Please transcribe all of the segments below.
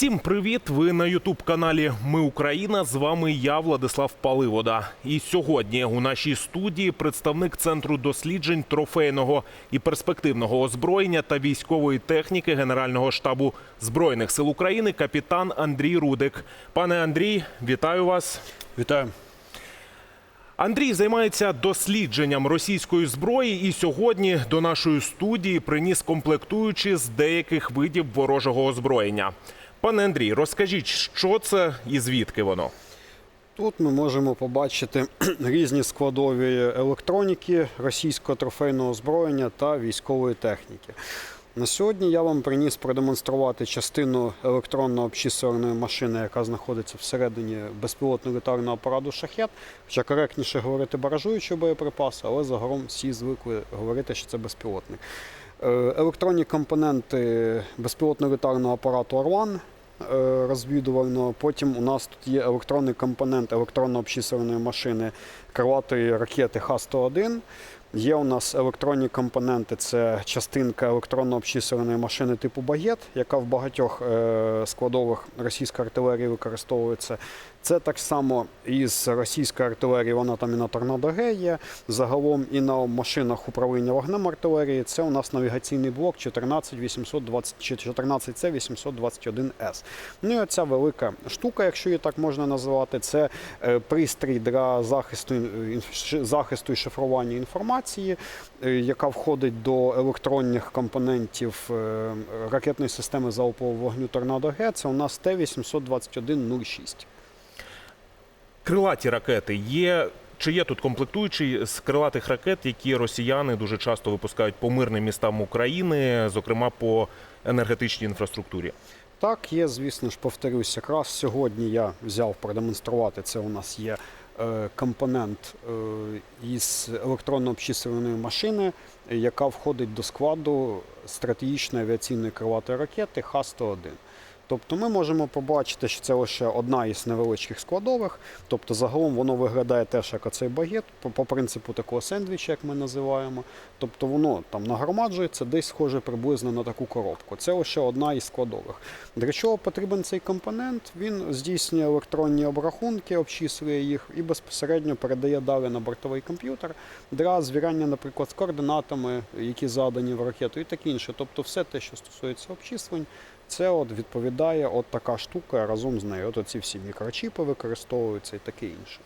Всім привіт! Ви на Ютуб каналі Ми Україна. З вами я, Владислав Паливода. І сьогодні у нашій студії представник центру досліджень трофейного і перспективного озброєння та військової техніки Генерального штабу збройних сил України, капітан Андрій Рудик. Пане Андрій, вітаю вас. Вітаю. Андрій займається дослідженням російської зброї і сьогодні до нашої студії приніс комплектуючі з деяких видів ворожого озброєння. Пане Андрій, розкажіть, що це і звідки воно? Тут ми можемо побачити різні складові електроніки, російського трофейного озброєння та військової техніки. На сьогодні я вам приніс продемонструвати частину електронно обчислюваної машини, яка знаходиться всередині безпілотного літального апарату шахет. Хоча коректніше говорити баражуючий боєприпас, але загалом всі звикли говорити, що це безпілотник. Е, Електронні компоненти безпілотного літального апарату Орлан е, розвідувального. Потім у нас тут є електронний компонент електронно обчислюваної машини крилатої ракети Х-101. Є у нас електронні компоненти, це частинка електронно обчислюваної машини типу Багет, яка в багатьох е, складових російської артилерії використовується. Це так само із російської артилерії, вона там і на Торнадо є. Загалом і на машинах управління вогнем артилерії. Це у нас навігаційний блок 14820 чи 14C821S. Ну і оця велика штука, якщо її так можна назвати, це е, пристрій для захисту, захисту і шифрування інформації, е, яка входить до електронних компонентів е, ракетної системи залпового вогню Торнадо Г. Це у нас Т-821-06. Крилаті ракети є. Чи є тут комплектуючі з крилатих ракет, які росіяни дуже часто випускають по мирним містам України, зокрема по енергетичній інфраструктурі? Так, є, звісно ж, повторюсь, якраз сьогодні я взяв продемонструвати. Це у нас є е, компонент е, із електронно обчислюваної машини, яка входить до складу стратегічної авіаційної крилатої ракети Х-101. Тобто ми можемо побачити, що це лише одна із невеличких складових. Тобто загалом воно виглядає теж як оцей багет, по, по принципу такого сендвіча, як ми називаємо. Тобто воно там нагромаджується, десь схоже приблизно на таку коробку. Це лише одна із складових. Для чого потрібен цей компонент? Він здійснює електронні обрахунки, обчислює їх і безпосередньо передає далі на бортовий комп'ютер для звіряння, наприклад, з координатами, які задані в ракету, і таке інше. Тобто, все те, що стосується обчислень, це от відповідає от така штука разом з нею. От ці всі мікрочіпи використовуються і таке інше.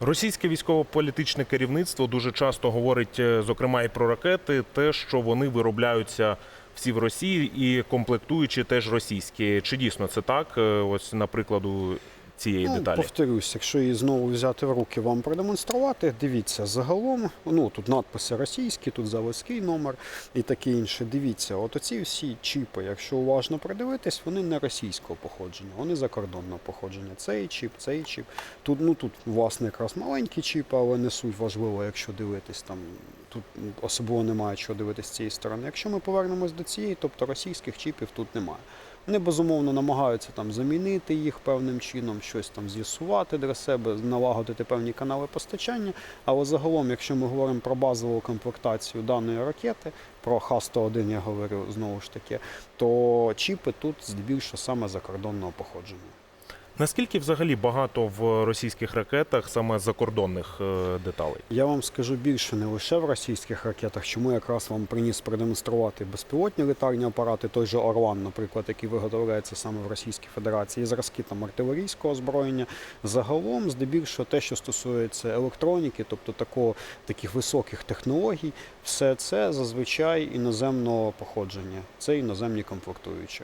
Російське військово-політичне керівництво дуже часто говорить, е, зокрема і про ракети, те, що вони виробляються всі в Росії і комплектуючі теж російські. Чи дійсно це так? Е, Ось на прикладу цієї Ну, деталі. повторюсь, якщо її знову взяти в руки, вам продемонструвати, дивіться, загалом, ну тут надписи російські, тут заводський номер і таке інше. Дивіться, от оці всі чіпи, якщо уважно придивитись, вони не російського походження, вони закордонного походження. Цей чіп, цей чіп. Тут, ну тут, власне, якраз маленькі чіпи, але не суть важливо, якщо дивитись там. Тут особливо немає чого дивитися з цієї сторони. Якщо ми повернемось до цієї, тобто російських чіпів тут немає. Вони безумовно намагаються там замінити їх певним чином, щось там з'ясувати для себе, налагодити певні канали постачання. Але загалом, якщо ми говоримо про базову комплектацію даної ракети, про Х-101 я говорю знову ж таки, то чіпи тут здебільшого саме закордонного походження. Наскільки взагалі багато в російських ракетах саме закордонних е, деталей? Я вам скажу більше не лише в російських ракетах, чому якраз вам приніс продемонструвати безпілотні літальні апарати, той же Орлан, наприклад, який виготовляється саме в Російській Федерації, зразки там артилерійського озброєння. Загалом, здебільшого, те, що стосується електроніки, тобто такого таких високих технологій, все це зазвичай іноземного походження. Це іноземні комплектуючі.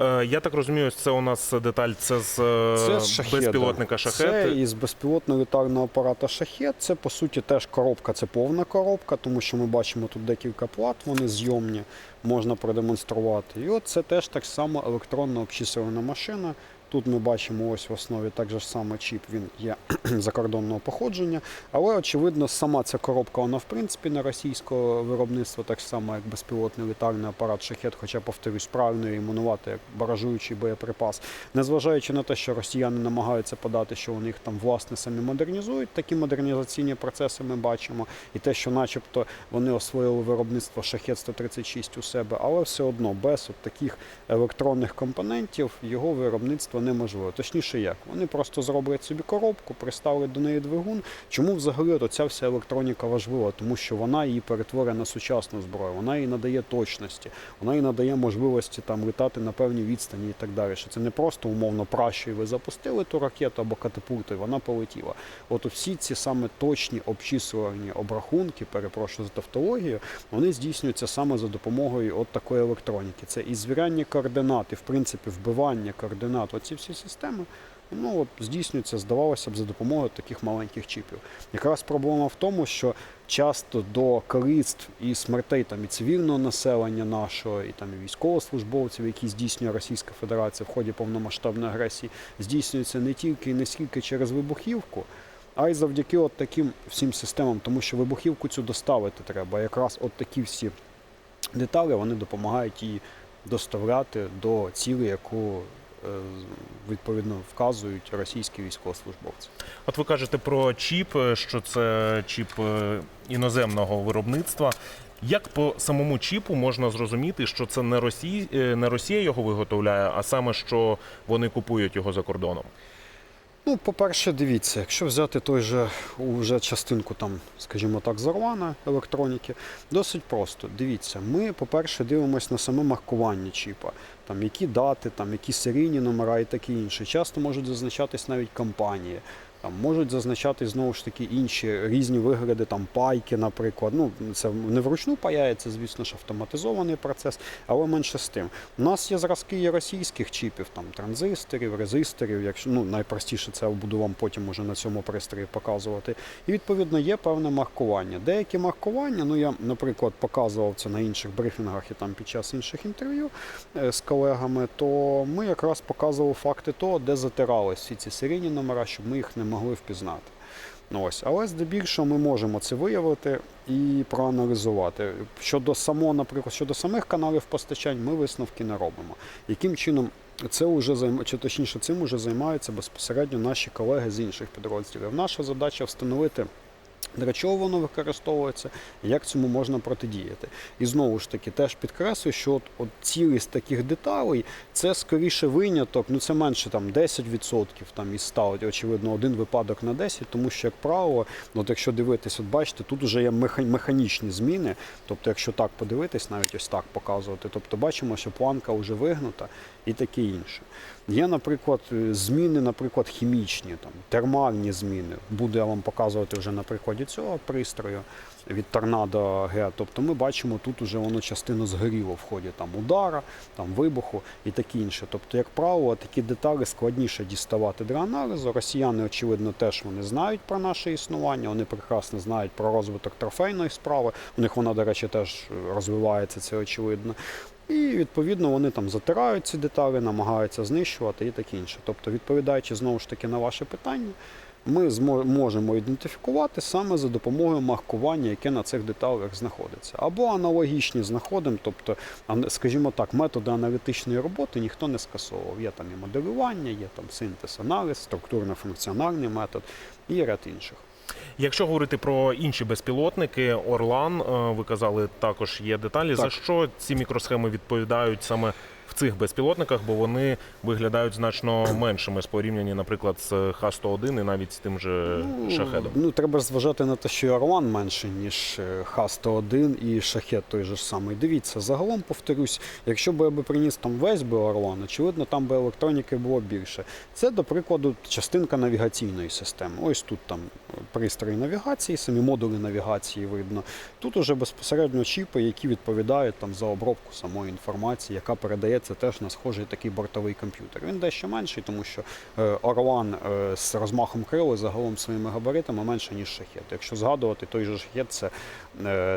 Е, Я так розумію, це у нас деталь це з, е, Це з безпілотника шахет. Це із безпілотного літального апарата шахет. Це по суті теж коробка, це повна коробка, тому що ми бачимо тут декілька плат, вони зйомні, можна продемонструвати. І от це теж так само електронна обчислювана машина. Тут ми бачимо ось в основі так же саме чіп, він є закордонного походження. Але очевидно, сама ця коробка, вона в принципі не російського виробництва, так само як безпілотний літальний апарат шахет, хоча, повторюсь, правильно іменувати як баражуючий боєприпас. Незважаючи на те, що росіяни намагаються подати, що вони їх там власне самі модернізують, такі модернізаційні процеси ми бачимо, і те, що, начебто, вони освоїли виробництво шахет 136 у себе, але все одно без от таких електронних компонентів його виробництво неможливо. Точніше, як вони просто зроблять собі коробку, приставлять до неї двигун. Чому взагалі от ця вся електроніка важлива? Тому що вона її перетворює на сучасну зброю, вона їй надає точності, вона їй надає можливості там літати на певній відстані і так далі. Що це не просто умовно праще, і ви запустили ту ракету або катапульту, і вона полетіла. От всі ці саме точні обчислювані обрахунки, перепрошую за тавтологію, вони здійснюються саме за допомогою от такої електроніки. Це і звіряння координат, і в принципі вбивання координат. Оці всі системи. Ну от здійснюється, здавалося б, за допомогою таких маленьких чіпів. Якраз проблема в тому, що часто до каліцтв і смертей там і цивільного населення нашого, і там і військовослужбовців, які здійснює Російська Федерація в ході повномасштабної агресії, здійснюється не тільки і не скільки через вибухівку, а й завдяки от таким всім системам, тому що вибухівку цю доставити треба. Якраз от такі всі деталі вони допомагають її доставляти до цілі, яку відповідно вказують російські військовослужбовці. От ви кажете про чіп, е, що це чіп е, іноземного виробництва. Як по самому чіпу можна зрозуміти, що це не Росія, не Росія його виготовляє, а саме що вони купують його за кордоном? Ну, по-перше, дивіться, якщо взяти той же уже частинку там, скажімо так, Зорвана електроніки, досить просто. Дивіться, ми, по-перше, дивимося на саме маркування чіпа, там які дати, там які серійні номера і таке інше. Часто можуть зазначатись навіть компанії. Там можуть зазначати знову ж таки інші різні вигляди, там пайки, наприклад. Ну це не вручну паяється, звісно ж, автоматизований процес, але менше з тим. У нас є зразки є російських чіпів, там транзисторів, резисторів. Якщо ну найпростіше це буду вам потім уже на цьому пристрої показувати. І відповідно є певне маркування. Деякі маркування, ну я, наприклад, показував це на інших брифінгах і там під час інших інтерв'ю е, з колегами, то ми якраз показували факти того, де затирались всі ці серійні номера, щоб ми їх не могли впізнати. Ну, ось. Але здебільшого ми можемо це виявити і проаналізувати. Щодо самого, наприклад, щодо самих каналів постачань, ми висновки не робимо. Яким чином це вже займа... чи точніше цим вже займаються безпосередньо наші колеги з інших підрозділів. Наша задача встановити. Для чого воно використовується, як цьому можна протидіяти. І знову ж таки, теж підкреслюю, що от, от цілість таких деталей це скоріше виняток, ну це менше там 10% там із 100, очевидно, один випадок на 10, тому що, як правило, от якщо дивитись, от бачите, тут вже є меха- механічні зміни. Тобто, якщо так подивитись, навіть ось так показувати, тобто бачимо, що планка вже вигнута і таке інше. Є, наприклад, зміни, наприклад, хімічні, там, термальні зміни. Буду я вам показувати вже на прикладі цього пристрою від торнадо Г. Тобто ми бачимо, тут уже воно частину згоріло в ході там, удара, там, вибуху і таке інше. Тобто, як правило, такі деталі складніше діставати для аналізу. Росіяни, очевидно, теж вони знають про наше існування, вони прекрасно знають про розвиток трофейної справи. У них вона, до речі, теж розвивається, це очевидно. І відповідно вони там затирають ці деталі, намагаються знищувати і таке інше. Тобто, відповідаючи знову ж таки на ваше питання, ми можемо ідентифікувати саме за допомогою маркування, яке на цих деталях знаходиться. Або аналогічні знаходимо, тобто, скажімо так, методи аналітичної роботи ніхто не скасовував. Є там і моделювання, є там синтез, аналіз, структурно-функціональний метод і ряд інших. Якщо говорити про інші безпілотники, Орлан, е, ви казали, також є деталі. За що ці мікросхеми відповідають саме цих безпілотниках, бо вони виглядають значно меншими з порівнянні, наприклад, з Х-101 і навіть з тим же шахедом. Ну, треба зважати на те, що і Орлан менше, ніж е, Х-101 і Шахет той же ж самий. Дивіться, загалом повторюсь, якщо б я би приніс там весь би Орлан, очевидно, там би електроніки було більше. Це, до прикладу, частинка навігаційної системи. Ось тут там пристрої навігації, самі модулі навігації видно. Тут уже безпосередньо чіпи, які відповідають там за обробку самої інформації, яка передається здається теж на схожий такий бортовий комп'ютер. Він дещо менший, тому що е, Орлан е, з розмахом крила загалом своїми габаритами менше, ніж шахет. Якщо згадувати, той же шахет це е,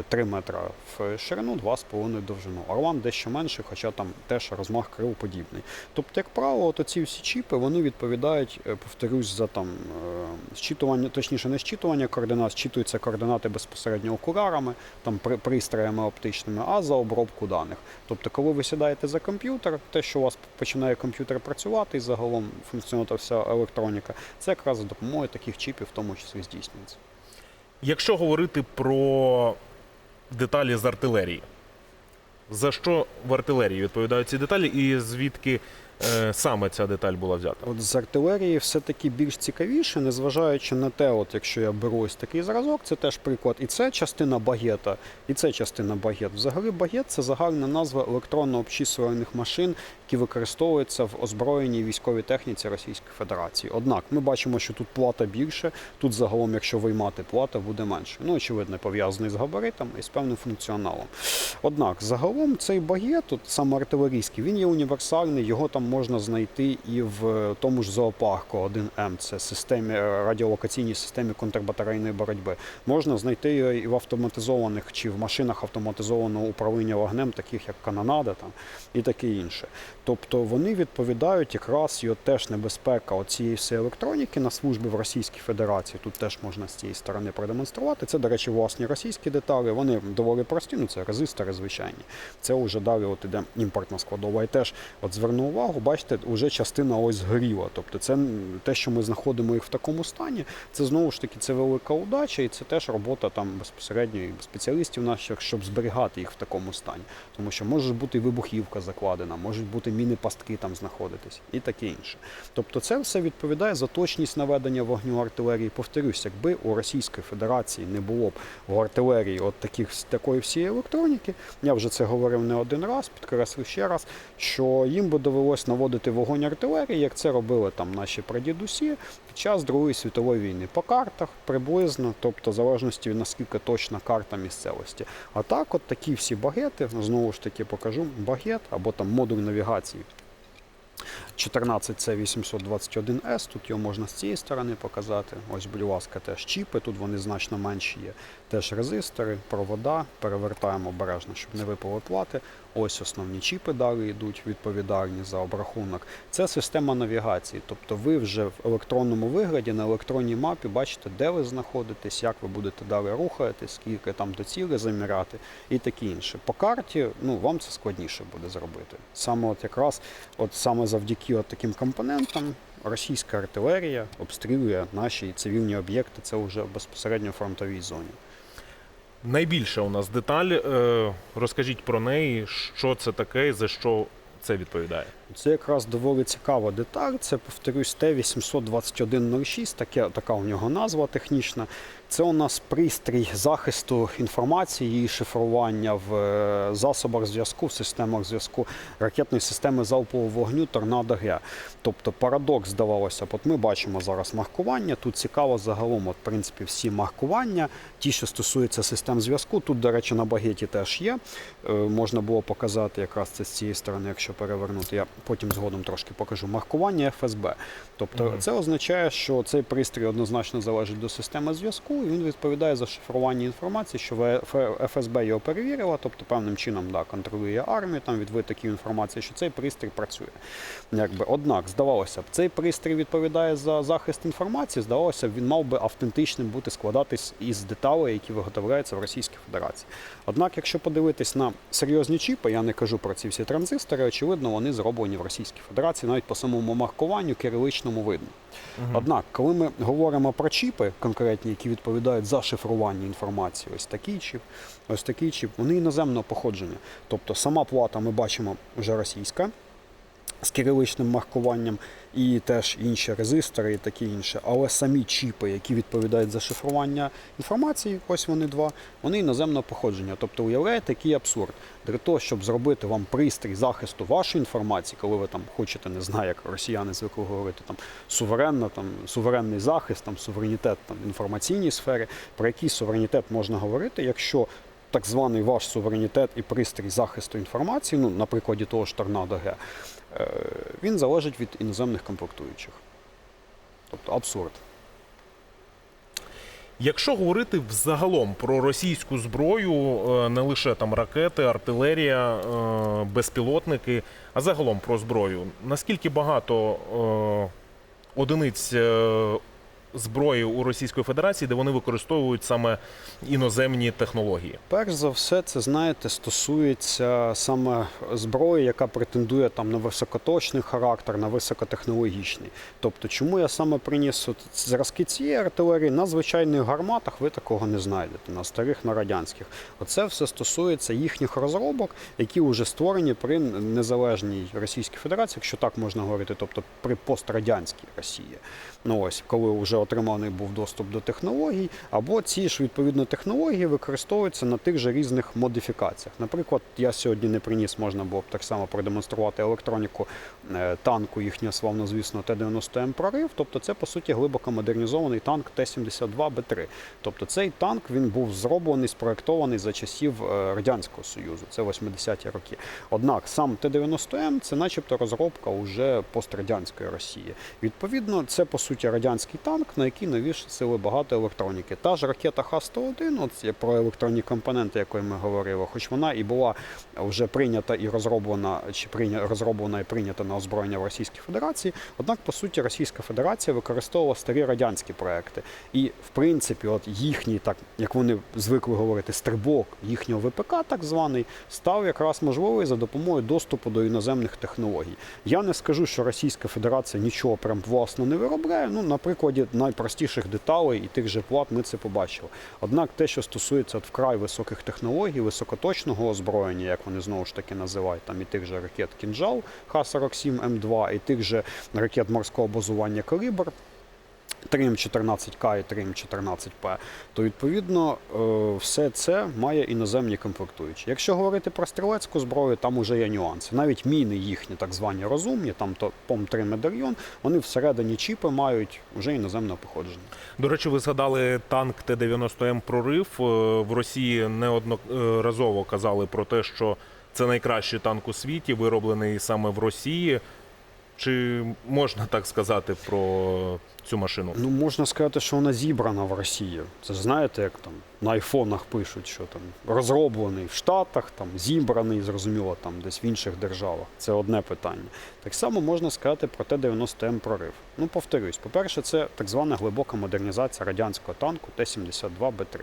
3 метра в ширину, 2,5 довжину. Орлан дещо менший, хоча там теж розмах крил подібний. Тобто, як правило, от ці всі чіпи вони відповідають, е, повторюсь, за там е, зчитування, точніше, не зчитування координат, зчитуються координати безпосередньо окулярами, там при- пристроями оптичними, а за обробку даних. Тобто, коли ви сідаєте за комп'ютер, те, що у вас починає комп'ютер працювати і загалом функціонувати вся електроніка, це якраз за допомогою таких чіпів, в тому числі здійснюється. Якщо говорити про деталі з артилерії, за що в артилерії відповідають ці деталі, і звідки е, саме ця деталь була взята? От з артилерії все-таки більш цікавіше, незважаючи на те, от якщо я беру ось такий зразок, це теж приклад. І це частина багета, і це частина багет. Взагалі багет це загальна назва електронно обчислювальних машин, які використовуються в озброєній військовій техніці Російської Федерації. Однак ми бачимо, що тут плата більше, тут загалом, якщо виймати плата, буде менше. Ну, очевидно, пов'язаний з габаритом і з певним функціоналом. Однак, загалом цей багет, от саме артилерійський, він є універсальний, його там можна знайти і в тому ж зоопарку 1М, це системі е, радіолокаційній системі контрбатарейної боротьби. Можна знайти його і в автоматизованих чи в машинах автоматизованого управління вогнем, таких як канонада там і таке інше. Тобто вони відповідають якраз і от теж небезпека цієї всієї електроніки на службі в Російській Федерації. Тут теж можна з цієї сторони продемонструвати. Це, до речі, власні російські деталі. Вони доволі прості, ну це резистори звичайні. Це вже далі от іде імпортна складова. І теж от зверну увагу, бачите, вже частина ось згоріла. Тобто, це те, що ми знаходимо їх в такому стані, це знову ж таки це велика удача, і це теж робота там безпосередньо спеціалістів наших, щоб зберігати їх в такому стані. Тому що може бути вибухівка закладена, можуть бути міни-пастки там знаходитись і таке інше. Тобто, це все відповідає за точність наведення вогню артилерії. Повторюсь, якби у Російської Федерації не було б в артилерії от таких такої всієї електроніки, я вже це говорив не один раз, підкреслив ще раз, що їм би довелось наводити вогонь артилерії, як це робили там наші прадідусі час Другої світової війни по картах приблизно, тобто в залежності від наскільки точна карта місцевості. А так, от такі всі багети, знову ж таки покажу, багет або там модуль навігації. 14 це 821S, тут його можна з цієї сторони показати. Ось, будь ласка, теж чіпи, тут вони значно менші є. Теж резистори, провода, перевертаємо обережно, щоб не випали плати. Ось основні чіпи далі йдуть, відповідальні за обрахунок. Це система навігації, тобто ви вже в електронному вигляді на електронній мапі бачите, де ви знаходитесь, як ви будете далі рухатись, скільки там до цілі заміряти і таке інше. По карті ну, вам це складніше буде зробити. Саме от якраз от саме завдяки от таким компонентам російська артилерія обстрілює наші цивільні об'єкти. Це вже безпосередньо в фронтовій зоні. Найбільша у нас деталь. Е, розкажіть про неї, що це таке і за що це відповідає. Це якраз доволі цікава деталь. Це, повторюсь, Т-82106, таке, така у нього назва технічна. Це у нас пристрій захисту інформації і шифрування в е, засобах зв'язку, в системах зв'язку ракетної системи залпового вогню Торнадо Г. Тобто парадокс здавалося, от ми бачимо зараз маркування. Тут цікаво загалом, от, в принципі, всі маркування, ті, що стосуються систем зв'язку. Тут, до речі, на багеті теж є. Е, Можна було показати якраз це з цієї сторони, якщо перевернути. Я потім згодом трошки покажу. Маркування ФСБ. Тобто Мгм. це означає, що цей пристрій однозначно залежить до системи зв'язку, і він відповідає за шифрування інформації, що ФСБ його перевірила, тобто певним чином да, контролює армію там відвитокі інформації, що цей пристрій працює. Якби однак, здавалося б, цей пристрій відповідає за захист інформації. Здавалося б, він мав би автентичним бути складатись із деталей, які виготовляються в Російській Федерації. Однак, якщо подивитись на серйозні чіпи, я не кажу про ці всі транзистори, очевидно, вони зроблені в Російській Федерації, навіть по самому маркуванню кириличному видно. Однак, коли ми говоримо про чіпи конкретні, які відповідають за шифрування інформації, ось такий чіп, ось такий чіп, вони іноземного походження. Тобто сама плата ми бачимо вже російська з кириличним маркуванням, і теж інші резистори і таке інше. Але самі чіпи, які відповідають за шифрування інформації, ось вони два, вони іноземного походження. Тобто, уявляєте, який абсурд. Для того, щоб зробити вам пристрій захисту вашої інформації, коли ви там хочете, не знаю, як росіяни звикли говорити, там суверенно, там суверенний захист, там суверенітет там, інформаційній сфері, про який суверенітет можна говорити, якщо так званий ваш суверенітет і пристрій захисту інформації, ну, на прикладі того ж торнадо Г, він залежить від іноземних комплектуючих. Тобто абсурд. Якщо говорити взагалом про російську зброю, е, не лише там ракети, артилерія, е, безпілотники, а загалом про зброю, наскільки багато е, одиниць е, зброї у Російської Федерації, де вони використовують саме іноземні технології? Перш за все, це знаєте, стосується саме зброї, яка претендує там на високоточний характер, на високотехнологічний. Тобто, чому я саме приніс от зразки цієї артилерії на звичайних гарматах, ви такого не знайдете, на старих, на радянських. Оце все стосується їхніх розробок, які вже створені при незалежній Російській Федерації, якщо так можна говорити, тобто при пострадянській Росії. Ну ось, коли вже отриманий був доступ до технологій, або ці ж відповідно технології використовуються на тих же різних модифікаціях. Наприклад, я сьогодні не приніс, можна було б так само продемонструвати електроніку е, танку їхнього славнозвісного Т-90М прорив. Тобто, це по суті глибоко модернізований танк Т-72Б3. Тобто цей танк він був зроблений, спроектований за часів е, Радянського Союзу, це 80-ті роки. Однак сам Т-90М це начебто розробка уже пострадянської Росії. Відповідно, це по суті радянський танк, на який навішали багато електроніки. Та ж ракета Х-101, от про електронні компоненти, якої ми говорили, хоч вона і була вже прийнята і розроблена, чи прийня, розроблена і прийнята на озброєння в Російській Федерації. Однак, по суті, Російська Федерація використовувала старі радянські проекти. І, в принципі, от їхній, так як вони звикли говорити, стрибок їхнього ВПК, так званий, став якраз можливий за допомогою доступу до іноземних технологій. Я не скажу, що Російська Федерація нічого прям власно не виробляє. Ну, на прикладі найпростіших деталей і тих же плат ми це побачили. Однак те, що стосується вкрай високих технологій, високоточного озброєння, як вони знову ж таки називають, там і тих же ракет Кінжал Х-47М2, і тих же ракет морського базування Калібр. 3М14К і 3М14П, то відповідно е, все це має іноземні комплектуючі. Якщо говорити про стрілецьку зброю, там уже є нюанси. Навіть міни їхні, так звані розумні, там то ПОМ-3 медальйон, вони всередині чіпи мають вже іноземне походження. До речі, ви згадали танк Т-90М прорив. Е, В Росії неодноразово казали про те, що це найкращий танк у світі, вироблений саме в Росії. Чи можна так сказати про цю машину? Ну можна сказати, що вона зібрана в Росії. Це ж знаєте, як там на айфонах пишуть, що там розроблений в Штатах, там зібраний, зрозуміло, там десь в інших державах. Це одне питання. Так само можна сказати про Т-90М прорив. Ну, повторюсь, по-перше, це так звана глибока модернізація радянського танку Т-72Б3.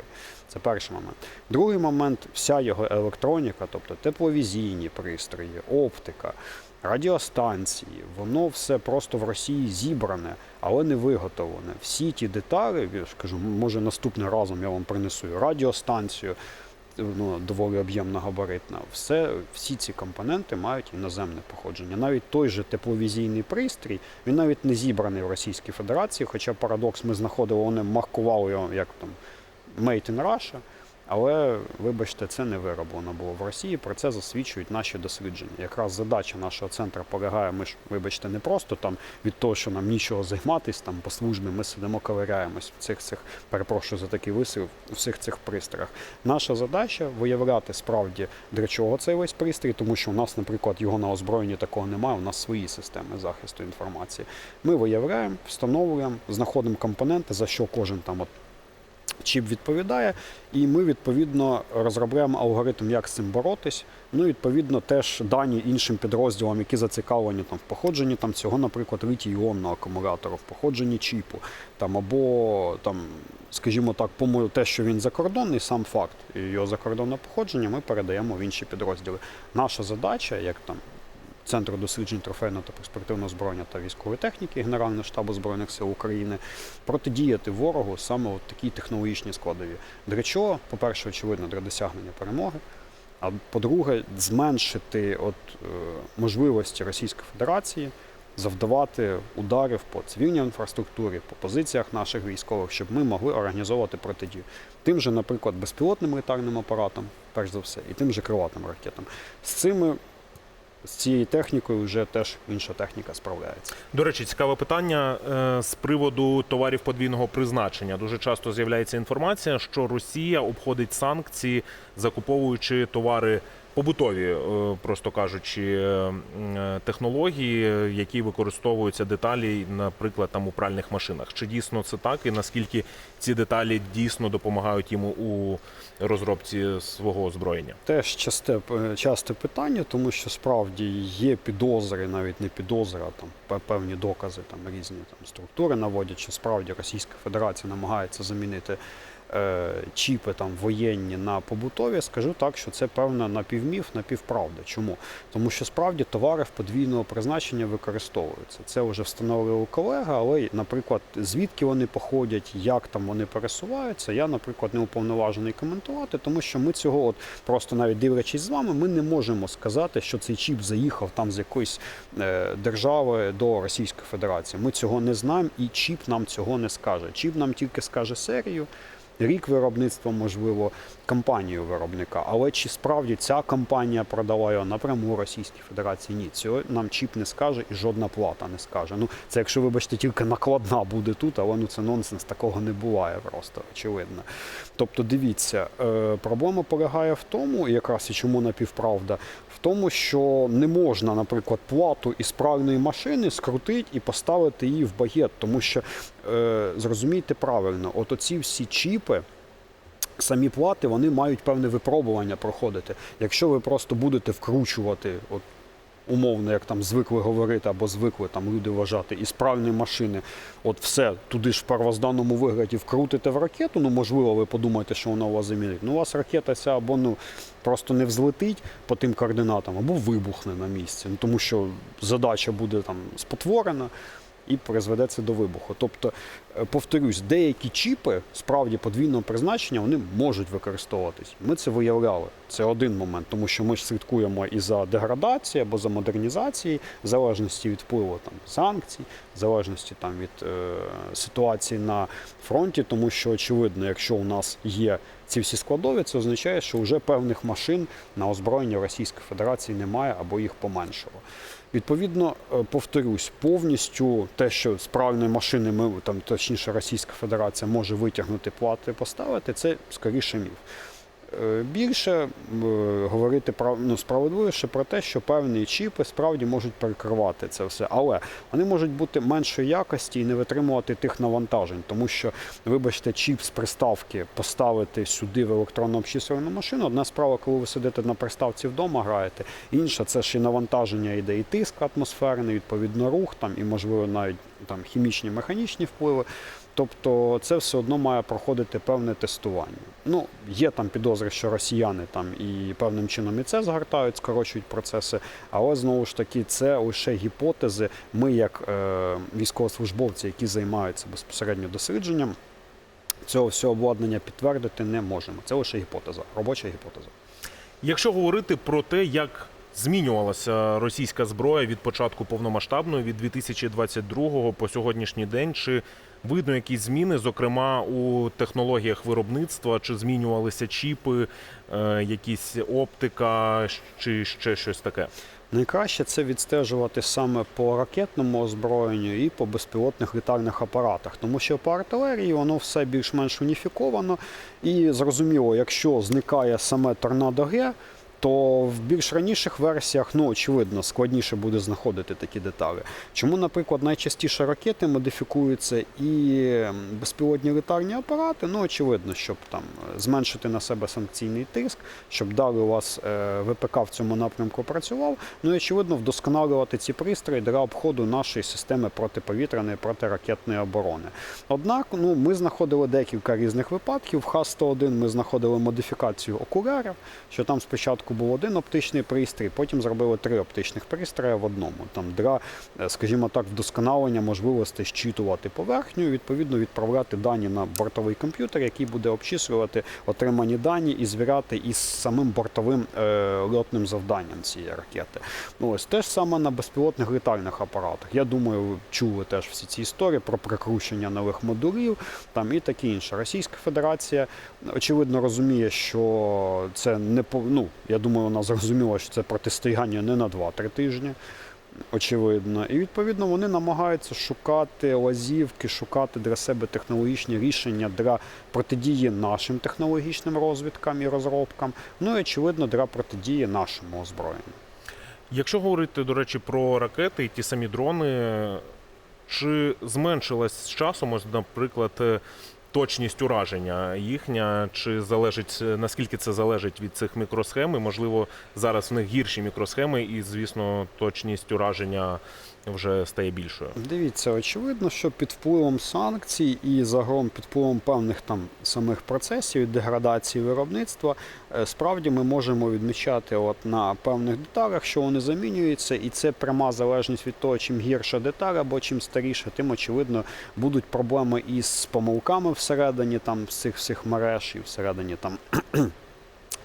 Це перший момент. Другий момент вся його електроніка, тобто тепловізійні пристрої, оптика. Радіостанції, воно все просто в Росії зібране, але не виготовлене. Всі ті деталі, я ж кажу, може наступним разом я вам принесу радіостанцію, ну, доволі об'ємна габаритна. Все, всі ці компоненти мають іноземне походження. Навіть той же тепловізійний пристрій, він навіть не зібраний в Російській Федерації, хоча парадокс ми знаходили, вони маркували його як там Made in Russia. Але, вибачте, це не вироблено було в Росії. Про це засвідчують наші дослідження. Якраз задача нашого центру полягає, ми ж, вибачте, не просто там від того, що нам нічого займатися, там по службі ми сидимо, ковиряємось в цих цих, перепрошую за такий вислів, у всіх цих пристроях. Наша задача виявляти справді для чого цей весь пристрій, тому що у нас, наприклад, його на озброєнні такого немає. У нас свої системи захисту інформації. Ми виявляємо, встановлюємо, знаходимо компоненти, за що кожен там от чіп відповідає, і ми відповідно розробляємо алгоритм, як з цим боротись. Ну, відповідно, теж дані іншим підрозділам, які зацікавлені там в походженні там цього, наприклад, літій-іонного акумулятора, в походженні чіпу, там або там, скажімо так, по те, що він закордонний, сам факт його закордонне походження, ми передаємо в інші підрозділи. Наша задача, як там. Центру досліджень трофейного та перспективного зброєння та військової техніки Генерального штабу Збройних сил України протидіяти ворогу саме от такій технологічній складові. Для чого? По-перше, очевидно, для досягнення перемоги. А по-друге, зменшити от, е, можливості Російської Федерації завдавати ударів по цивільній інфраструктурі, по позиціях наших військових, щоб ми могли організовувати протидію. Тим же, наприклад, безпілотним літарним апаратом, перш за все, і тим же крилатим ракетам. З цими З цією технікою вже теж інша техніка справляється. До речі, цікаве питання е, з приводу товарів подвійного призначення. Дуже часто з'являється інформація, що Росія обходить санкції, закуповуючи товари побутові, е, просто кажучи, е, е, технології, які використовуються деталі, наприклад, там у пральних машинах. Чи дійсно це так, і наскільки ці деталі дійсно допомагають йому у розробці свого озброєння? Теж часте, часте питання, тому що справді є підозри, навіть не підозри, там певні докази, там різні там структури наводять, що справді Російська Федерація намагається замінити чіпи там воєнні на побутові. Скажу так, що це певна напівміф, напівправда. Чому? Тому що справді товари в подвійного призначення використовуються. Це вже встановили колеги, але, наприклад, звідки вони походять, як там вони пересуваються, я, наприклад, не уповноважений коментувати, тому що ми цього, от просто навіть дивлячись з вами, ми не можемо сказати, що цей чіп заїхав там з якоїсь е, держави до Російської Федерації. Ми цього не знаємо, і чіп нам цього не скаже. Чіп нам тільки скаже серію. Рік виробництва, можливо, компанію виробника. Але чи справді ця компанія продала його напряму Російській Федерації? Ні, цього нам чіп не скаже і жодна плата не скаже. Ну це якщо, вибачте, тільки накладна буде тут, але ну це нонсенс, такого не буває просто очевидно. Тобто, дивіться, е, проблема полягає в тому, якраз і чому напівправда, тому, що не можна, наприклад, плату із правильної машини скрутити і поставити її в багет, тому що е, зрозумійте правильно, от оці всі чіпи. Самі плати вони мають певне випробування проходити. Якщо ви просто будете вкручувати, от умовно, як там звикли говорити або звикли там люди вважати, і справні машини, от все туди ж в первозданному вигляді вкрутите в ракету. Ну можливо, ви подумаєте, що вона у вас замінить. Ну у вас ракета ця або ну просто не взлетить по тим координатам, або вибухне на місці. Ну тому що задача буде там спотворена. І призведе це до вибуху. Тобто, е, повторюсь, деякі чіпи справді подвійного призначення вони можуть використовуватись. Ми це виявляли. Це один момент, тому що ми ж слідкуємо і за деградацією або за модернізацією, в залежності від впливу там санкцій, в залежності там від е, ситуації на фронті, тому що очевидно, якщо у нас є ці всі складові, це означає, що вже певних машин на озброєння Російської Федерації немає або їх поменшало. Відповідно, е, повторюсь, повністю те, що з правильної машини ми там, точніше, Російська Федерація може витягнути плати поставити, це скоріше міф. Е, Більше е, говорити ну, справедливіше про те, що певні чіпи справді можуть перекривати це все, але вони можуть бути меншої якості і не витримувати тих навантажень, тому що, вибачте, чіп з приставки поставити сюди в електронну обчислювальну машину. Одна справа, коли ви сидите на приставці вдома, граєте, інша це ще навантаження йде і тиск атмосферний, відповідно рух там і можливо навіть там хімічні, механічні впливи. Тобто це все одно має проходити певне тестування. Ну, є там підозри, що росіяни там і певним чином і це згортають, скорочують процеси, але знову ж таки це лише гіпотези. Ми, як е, військовослужбовці, які займаються безпосередньо дослідженням, цього всього обладнання підтвердити не можемо. Це лише гіпотеза, робоча гіпотеза. Якщо говорити про те, як змінювалася російська зброя від початку повномасштабної, від 2022 по сьогоднішній день, чи видно якісь зміни, зокрема у технологіях виробництва, чи змінювалися чіпи, е, якісь оптика, чи ще щось таке? Найкраще це відстежувати саме по ракетному озброєнню і по безпілотних літальних апаратах, тому що по артилерії воно все більш-менш уніфіковано. І зрозуміло, якщо зникає саме торнадо Г, то в більш раніших версіях, ну очевидно, складніше буде знаходити такі деталі. Чому, наприклад, найчастіше ракети модифікуються і безпілотні літальні апарати? Ну, очевидно, щоб там е, зменшити на себе санкційний тиск, щоб далі у вас е, ВПК в цьому напрямку працював. Ну і очевидно, вдосконалювати ці пристрої для обходу нашої системи протиповітряної протиракетної оборони. Однак, ну ми знаходили декілька різних випадків. В Х-101 ми знаходили модифікацію окулярів, що там спочатку був один оптичний пристрій, потім зробили три оптичних пристрої в одному. Там для, е, скажімо так, вдосконалення можливостей щитувати поверхню, відповідно відправляти дані на бортовий комп'ютер, який буде обчислювати отримані дані і звіряти із самим бортовим е, льотним завданням цієї ракети. Ну ось те ж саме на безпілотних літальних апаратах. Я думаю, чули теж всі ці історії про прикручення нових модулів там і таке інше. Російська Федерація очевидно розуміє, що це не ну, я думаю, вона зрозуміла, що це протистояння не на 2-3 тижні. Очевидно, і відповідно вони намагаються шукати лазівки, шукати для себе технологічні рішення для протидії нашим технологічним розвідкам і розробкам. Ну і очевидно для протидії нашому озброєнню. Якщо говорити, до речі, про ракети і ті самі дрони, чи зменшилась з часом, ось, наприклад, точність ураження їхня, чи залежить наскільки це залежить від цих мікросхем? І, можливо, зараз в них гірші мікросхеми, і, звісно, точність ураження вже стає більшою. Дивіться, очевидно, що під впливом санкцій і загалом під впливом певних там самих процесів деградації виробництва, е, справді ми можемо відмічати от на певних деталях, що вони замінюються, і це пряма залежність від того, чим гірша деталь або чим старіша, тим очевидно будуть проблеми із помилками всередині там цих всіх мереж і всередині там.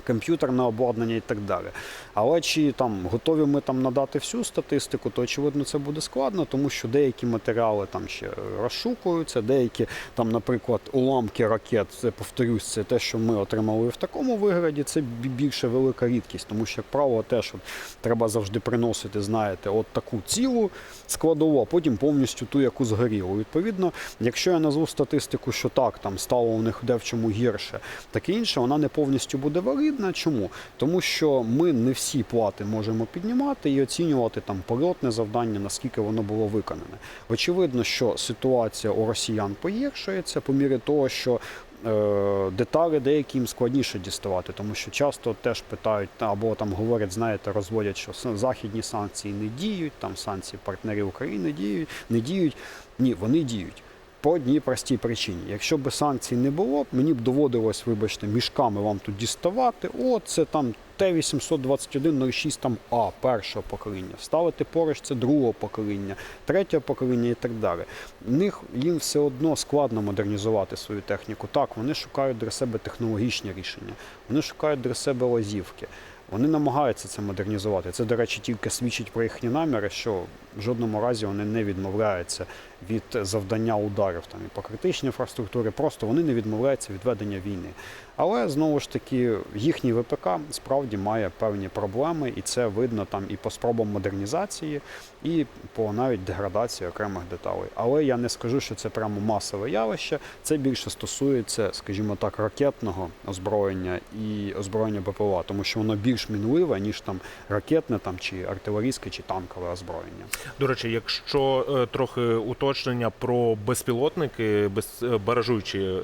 Комп'ютерне обладнання і так далі. Але чи там готові ми там надати всю статистику, то очевидно це буде складно, тому що деякі матеріали там ще розшукуються, деякі там, наприклад, уламки ракет, це повторюсь, це те, що ми отримали в такому вигляді, це більше велика рідкість, тому що, як правило, теж от треба завжди приносити, знаєте, от таку цілу складову, а потім повністю ту, яку згорілу. Відповідно, якщо я назву статистику, що так, там стало у них де в чому гірше, таке інше, вона не повністю буде валідна. Чому? Тому що ми не всі плати можемо піднімати і оцінювати там польотне завдання, наскільки воно було виконане. Очевидно, що ситуація у росіян погіршується по мірі того, що е, деталі деякі їм складніше діставати, тому що часто теж питають або там говорять, знаєте, розводять, що західні санкції не діють, там санкції партнерів України діють, не діють. Ні, вони діють. По одній простій причині. Якщо б санкцій не було, мені б доводилось, вибачте, мішками вам тут діставати. О, це там Т-821-06 там А першого покоління. Ставити поруч це другого покоління, третього покоління і так далі. В них їм все одно складно модернізувати свою техніку. Так, вони шукають для себе технологічні рішення, вони шукають для себе лазівки. Вони намагаються це модернізувати. Це, до речі, тільки свідчить про їхні наміри, що в жодному разі вони не відмовляються від завдання ударів там і по критичній інфраструктурі. Просто вони не відмовляються від ведення війни. Але знову ж таки, їхній ВПК справді має певні проблеми, і це видно там і по спробам модернізації, і по навіть деградації окремих деталей. Але я не скажу, що це прямо масове явище. Це більше стосується, скажімо так, ракетного озброєння і озброєння БПЛА, тому що воно більш мінливе, ніж там ракетне там чи артилерійське чи танкове озброєння. До речі, якщо е, трохи уточнення про безпілотники, без, е, баражуючі е,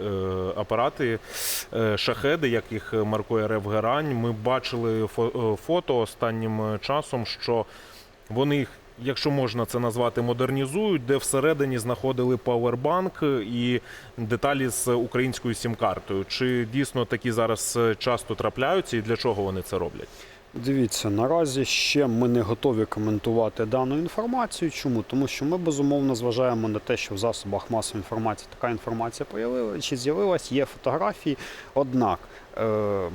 апарати, шахеди, як їх маркує РФ Герань, ми бачили фото останнім часом, що вони їх. Якщо можна це назвати, модернізують, де всередині знаходили павербанк і деталі з українською сім-картою. Чи дійсно такі зараз часто трапляються, і для чого вони це роблять? Дивіться, наразі ще ми не готові коментувати дану інформацію. Чому? Тому що ми безумовно зважаємо на те, що в засобах масової інформації така інформація появилася чи з'явилась, є фотографії. Однак е,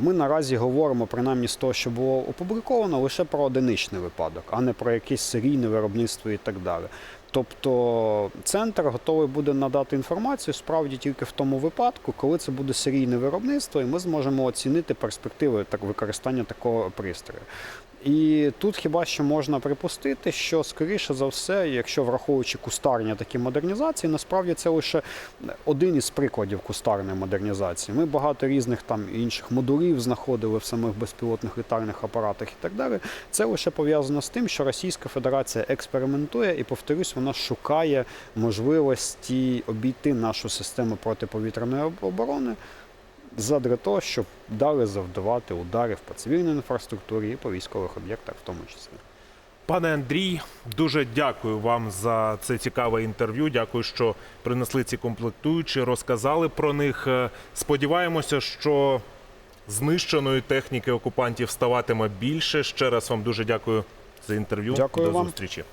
ми наразі говоримо, принаймні з того, що було опубліковано, лише про одиничний випадок, а не про якесь серійне виробництво і так далі. Тобто центр готовий буде надати інформацію справді тільки в тому випадку, коли це буде серійне виробництво, і ми зможемо оцінити перспективи так використання такого пристрою. І тут хіба що можна припустити, що скоріше за все, якщо враховуючи кустарні такі модернізації, насправді це лише один із прикладів кустарної модернізації. Ми багато різних там інших модулів знаходили в самих безпілотних літальних апаратах і так далі. Це лише пов'язано з тим, що Російська Федерація експериментує і, повторюсь, вона шукає можливості обійти нашу систему протиповітряної оборони задля того, щоб далі завдавати ударів по цивільній інфраструктурі і по військових об'єктах, в тому числі. Пане Андрій, дуже дякую вам за це цікаве інтерв'ю. Дякую, що принесли ці комплектуючі, розказали про них. Е, Сподіваємося, що знищеної техніки окупантів ставатиме більше. Ще раз вам дуже дякую за інтерв'ю. Дякую До вам. зустрічі.